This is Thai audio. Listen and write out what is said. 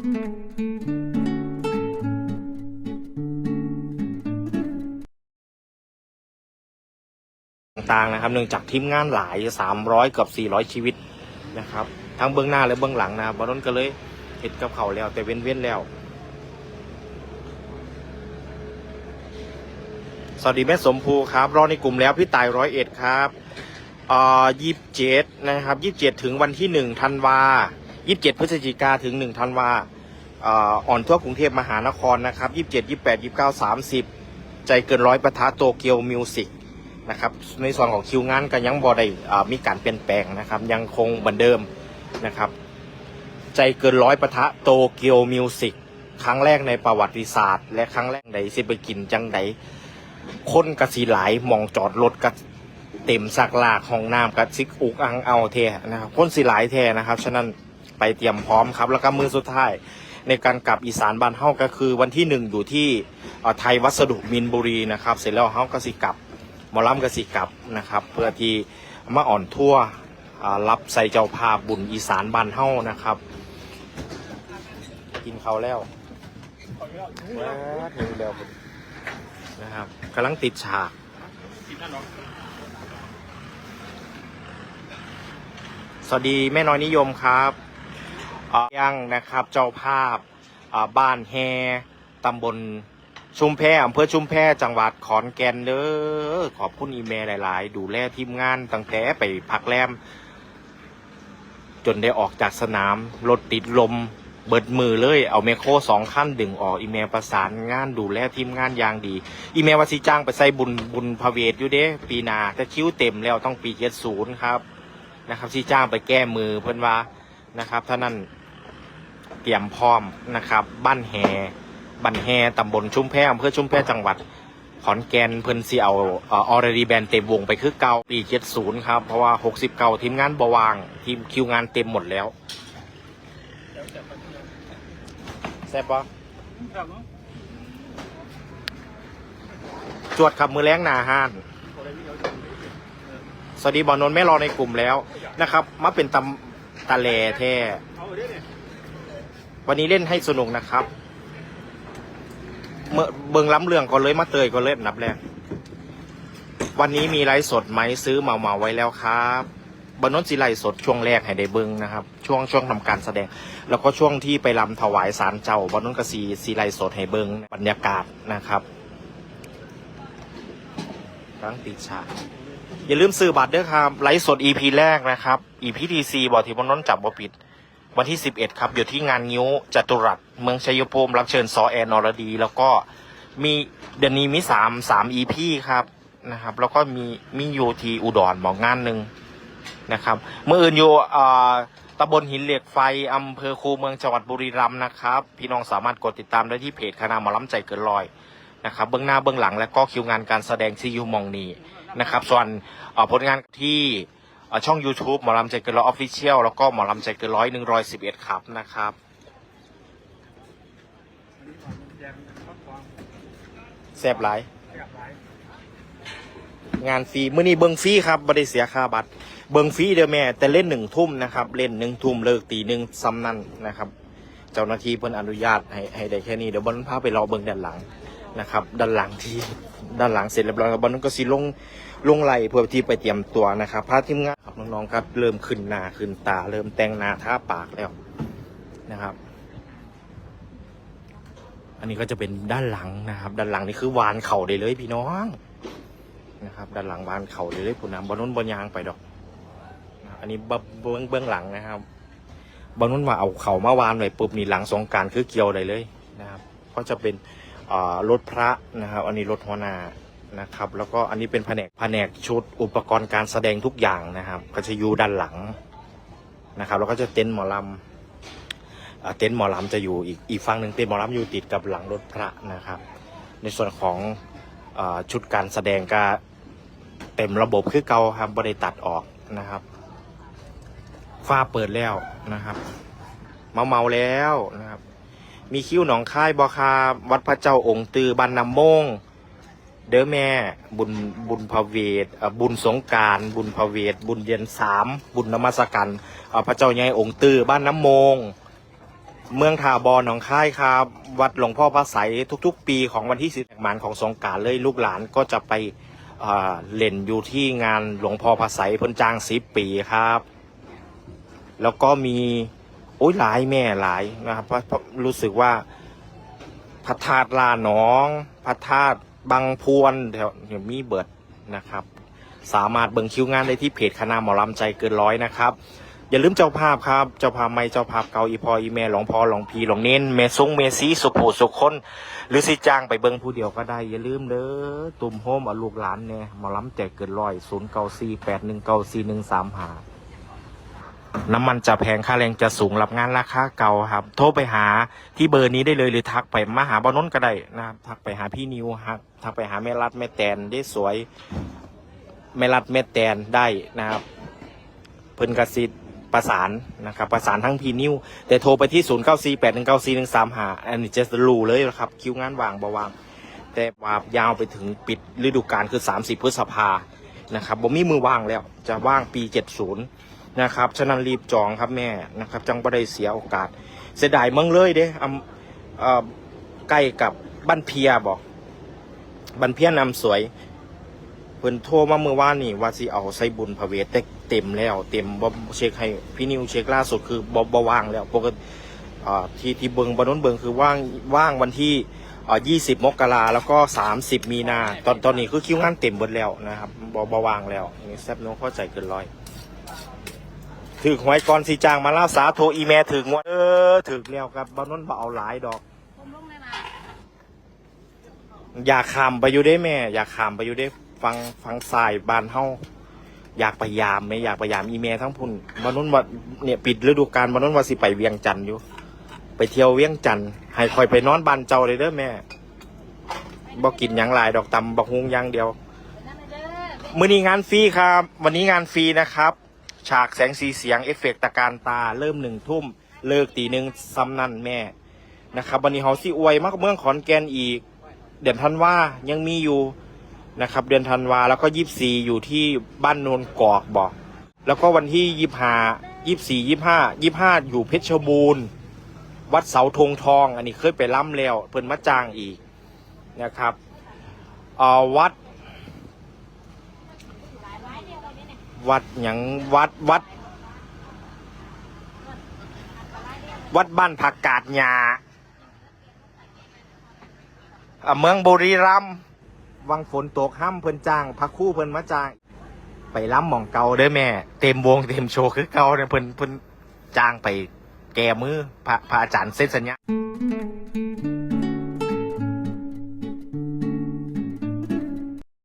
ต่างๆนะครับ เนื่องจากทีมงานหลาย 300 เกือบ 400 ชีวิตนะครับ ทั้งเบื้องหน้าและเบื้องหลังนะครับบอลนนก็เลยเห็ดกับเขาแล้ว แต่เว้นเว้นแล้ว สวัสดีแม่สมภูครับ รอในกลุ่มแล้วพี่ตายร้อยเอ็ดครับอ่อยี่สิบเจ็ดนะครับยี่สิบเจ็ดถึงวันที่หนึ่งธันวา ยี่สิบเจ็ดพฤศจิกาถึงหนึ่งธันวาอ่ออ่อนทั่วกรุงเทพมหานครนะครับยี่สิบเจ็ดยี่สิบแปดยี่สิบเก้าสามสิบใจเกินร้อยประทะโตเกียวมิวสิกนะครับในส่วนของคิวงานก็ยังบอได้มีการเปลี่ยนแปลงนะครับยังคงเหมือนเดิมนะครับ ใจเกินร้อยประทะโตเกียวมิวสิกครั้งแรกในประวัติศาสตร์ และครั้งแรกใดสิไปกินจังใดคนกระสีหลายมองจอดรถกะเต็มสักลากห้องน้ำกะซิกอุกอังเอาเทนะครับคนสีหลายแทนะครับฉะนั้น ไปเตรียมพร้อมครับ แล้วก็มือสุดท้ายในการกลับอีสานบ้านเฮาก็คือวันที่หนึ่งอยู่ที่ไทยวัสดุมินบุรีนะครับ เสร็จแล้วเฮาก็สิกลับมอลำก็สิกลับนะครับ เพื่อที่มาอ่อนทั่วรับใส่เจ้าภาพบุญอีสานบ้านเฮานะครับ กินเขาแล้วว้าถึงแล้วนะครับกำลังติดฉากสวัสดีแม่น้อยนิยมครับ ยังนะครับเจ้าภาพบ้านแฮตำบลชุมแพอำเภอชุมแพจังหวัดขอนแก่นเด้อขอบคุณอีเมลหลาย ๆ ดูแลทีมงานตั้งแต่ไปพักแรม จนได้ออกจากสนามรถติดลม เบิดมือเลย เอาเมโครสองขั้นดึงออกอีเมลประสานงานดูแลทีมงานอย่างดี อีเมลว่าสิจ้างไปใส่บุญบุญพระเวทอยู่เด้ ปีนาแต่คิวเต็มแล้วต้องปีเจ็ดศูนย์ครับนะครับสิจ้างไปแก้มือเพื่อนว่านะครับท่านั้น เตรียมพร้อมนะครับ บ้านแฮบ้านแฮตำบลชุ่มแพอำเภอชุ่มแพจังหวัดขอนแก่นเพิ่นสิเอาออรดีแบนเต็มวงไปคือเก่าปีเจ็ดศูนย์ครับ เพราะว่าหกสิบเก่าทีมงานบวาง ทีมคิวงานเต็มหมดแล้วแซ่บปะจวดขับมือแรงหนาห้าน สวัสดีบอลนนท์ไม่รอในกลุ่มแล้วนะครับ มาเป็นตำตะแลแท้ วันนี้เล่นให้สนุกนะครับ เมื่อเบิงล้ำเรื่องก่อนเลยมาเตยก่อนเลยอันดับแรก วันนี้มีไลฟ์สดไหมซื้อเมาเมาไว้แล้วครับบนนนสีไลสดช่วงแรกให้ได้เบิงนะครับ ช่วงช่วงทำการแสดง แล้วก็ช่วงที่ไปรำถวายสารเจ้าบนนนกสีสีไลสดให้เบิงบรรยากาศนะครับตั้งติดฉากอย่าลืมซื้อบัตรด้วยครับไลฟ์สด EP แรกนะครับ EP ทีซีบอกที่บนน้นจับบ่ปิด วันที่ 11 ครับ อยู่ที่งานงิ้วจตุรัสเมืองชัยภูมิรับเชิญซอแอนนอรดี แล้วก็มีเดือนนี้มีสามสาม EP ครับนะครับ แล้วก็มีมียูทีอุดรบอกงานหนึ่งนะครับเมื่ออื่นอยู่ตำบลหินเหล็กไฟอำเภอคูเมืองจังหวัดบุรีรัมย์นะครับ พี่น้องสามารถกดติดตามได้ที่เพจคณะหมอลำใจเกินร้อยนะครับเบื้องหน้าเบื้องหลังและก็คิวงานการแสดงที่อยูมองนีนะครับ ส่วนผลงานที่ ช่อง YouTube หมอลำใจเกินร้อยออฟฟิเชียลแล้วก็หมอลำใจเกินร้อยหนึ่งร้อยสิบเอ็ดครับนะครับแซบหลาย งานฟรีมื่อนี้เบิงฟรีครับบริเสียค่าบัตร เบิงฟรีเดียวแม่ แต่เล่นหนึ่งทุ่มนะครับ เล่นหนึ่งทุ่มเลิกตีหนึ่งซ้ำนั่นนะครับ เจ้าหน้าที่เพิ่นอนุญาตให้ให้ได้แค่นี้เดี๋ยวบอลพาไปรอเบิงด้านหลังนะครับ ด้านหลังที่ด้านหลังเสร็จเรียบร้อยแล้วบอลก็สิลงลงไหลเพื่อที่ไปเตรียมตัวนะครับพาทีมงาน ครับน้องๆครับ เริ่มขึ้นหน้าขึ้นตา เริ่มแต่งหน้าทาปากแล้วนะครับ อันนี้ก็จะเป็นด้านหลังนะครับ ด้านหลังนี่คือวานเข่าได้เลยพี่น้องนะครับ ด้านหลังวานเข่าได้เลยผู้นำบอลนุ่นบอลยางไปดอก อันนี้เบื้องเบื้องหลังนะครับบอลนุ่นมาเอาเข่ามาวานไว้ปุ๊บนี่หลังสงการคือเกี่ยวได้เลยนะครับ ก็จะเป็นรถพระนะครับ อันนี้รถหัวหน้า นะครับ แล้วก็อันนี้เป็นแผนกแผนกชุดอุปกรณ์การแสดงทุกอย่างนะครับก็จะอยู่ด้านหลังนะครับ แล้วก็จะเต็นท์หมอลำเต็นท์หมอลำจะอยู่อีกอีกฝั่งหนึ่งเต็นท์หมอลำอยู่ติดกับหลังรถพระนะครับ ในส่วนของอชุดการแสดงก็เต็มระบบคือเก่าครับบริตัดออกนะครับฝ้าเปิดแล้วนะครับ เมาเมาแล้วนะครับ มีคิ้วหนองค่ายบอคาวัดพระเจ้าองค์ตือบันนำโมง เด้อแม่บุญบุญพระเวทบุญสงการบุญพระเวทบุญเดือนสามบุญนมัสการพระเจ้าใหญ่องค์ตื้อบ้านน้ำมง เมืองทาบอนหนองค่ายครับ วัดหลวงพ่อพระไสยทุกๆ ปีของวันที่สิบหมานของสงการเลยลูกหลานก็จะไปเล่นอยู่ที่งานหลวงพ่อพระไสยพนจางสิบปีครับ แล้วก็มีโอ้ยหลายแม่หลายนะครับเพราะรู้สึกว่าพระธาตุลาหนอง ระธาตุบางพวนแถวมีเบิดนะครับ สามารถเบิ่งคิวงานได้ที่เพจคณะหมอลำใจเกินร้อยนะครับอย่าลืมเจ้าภาพครับ เจ้าภาพไม่เจ้าภาพเกาอีพออีแม่หลวงพ่อหลวงพีหลวงเน้นเมซุงเมซีสุโขสุขคน หรือสิจ้างไปเบิ่งผู้เดียวก็ได้ อย่าลืมเด้อตุ่มโฮมเอาลูกหลานเนี่ยหมอลำใจกเกินร้อยศูนย์เก้าสี่แปดหนึ่งเก้าสี่หนึ่งสามหา น้ำมันจะแพงค่าแรงจะสูงรับงานราคาเก่าครับ โทรไปหาที่เบอร์นี้ได้เลยหรือทักไปมาหาบอนน์ก็ได้นะครับ ทักไปหาพี่นิวฮักทักไปหาแม่รัดแม่แตนได้สวยแม่รัดแม่แตนได้นะครับเพิ่นกระซิบประสานนะครับประสานทั้งพีนิวแต่โทรไปที่ 0 9 4 8 1 9 4 1 3 5อันนี้จะรู้เลยนะครับคิวงานวางบาวาง แต่ว่ายาวไปถึงปิดฤดูกาลคือ 30 พฤษภานะครับบ่มีมือว่างแล้วจะว่างปี 70 นะครับ ฉะนั้นรีบจองครับแม่นะครับ จังบ่ได้เสียโอกาส เสียดายเมืองเลยเด้อำเอ่อใกล้กับบ้านเพียบอกบ้านเพียนำสวยเพิ่นโทรมาเมื่อวานนี่ว่าสิเอาใส่บุญพระเวทแต่เต็มแล้ว เต็มบ่เช็คให้พี่นิวเช็คล่าสุดคือบ่บ่ว่างแล้วปกติที่ที่เบิงบนน้นเบิงคือว่างว่างวันที่ 20 มกราแล้วก็ 30 มีนา ตอนตอนนี้คือคิวงานเต็มหมดแล้วนะครับบ่บ่ว่างแล้วนี่แซ่บน้องเข้าใจเกินร้อย ถึกหวยก่อนสิจ้างมาล่าสาโทรอีเมลถึงว่าเออถึกแล้วครับบ่นั้นบ่เอาหลายดอก ผมลงเลยนะอยากขามไปอยู่ได้แม่ อยากขามไปอยู่ได้ฟังฟังสายบานเฮาอยากไปยามไหมอยากไปยามอีเมลทั้งพุ่นวันนนว่าเนี่ยปิดฤดูกาลวันนนว่าสิไปเวียงจันทน์อยู่ ไปเที่ยวเวียงจันทน์ให้คอยไปนอนบ้านเจ้าเลยเด้อแม่บ่กินหยังหลายดอกตำบักฮุงอย่างเดียวนั่นเลยเด้อ มื้อนี้งานฟรีครับ วันนี้งานฟรีนะครับ ฉากแสงสีเสียงเอฟเฟกต์ตะการตาเริ่มหนึ่งทุ่ม เลิกตีหนึ่งซ้ำนั่นแม่นะครับวันนี้เฮาสิอวยมากเมืองขอนแก่นอีก เดือนธันวายังมีอยู่นะครับ เดือนธันวาแล้วก็ยี่สี่อยู่ที่บ้านโนนกอกบอก แล้วก็วันที่ยี่ห้ายี่สี่ยี่ห้ายี่ห้าอยู่เพชรบูรณ์ วัดเสาธงทอง อันนี้เคยไปล่ำแล้วเพิ่นมาจ้างอีกนะครับวัด วัดหยังวัดวัด วัดบ้านผักกาดหยาเมืองบุรีรัมย์วังฝนตกห้ำเพิ่นจ้างพักคู่เพิ่นมาจ้าง ไปล้ำหม่องเก่าเด้อแม่ เต็มวงเต็มโชว์คือเก่าเนี่ยเพิ่นเพิ่นจ้างไปแก้มือพระพระอาจารย์เส้นสัญญา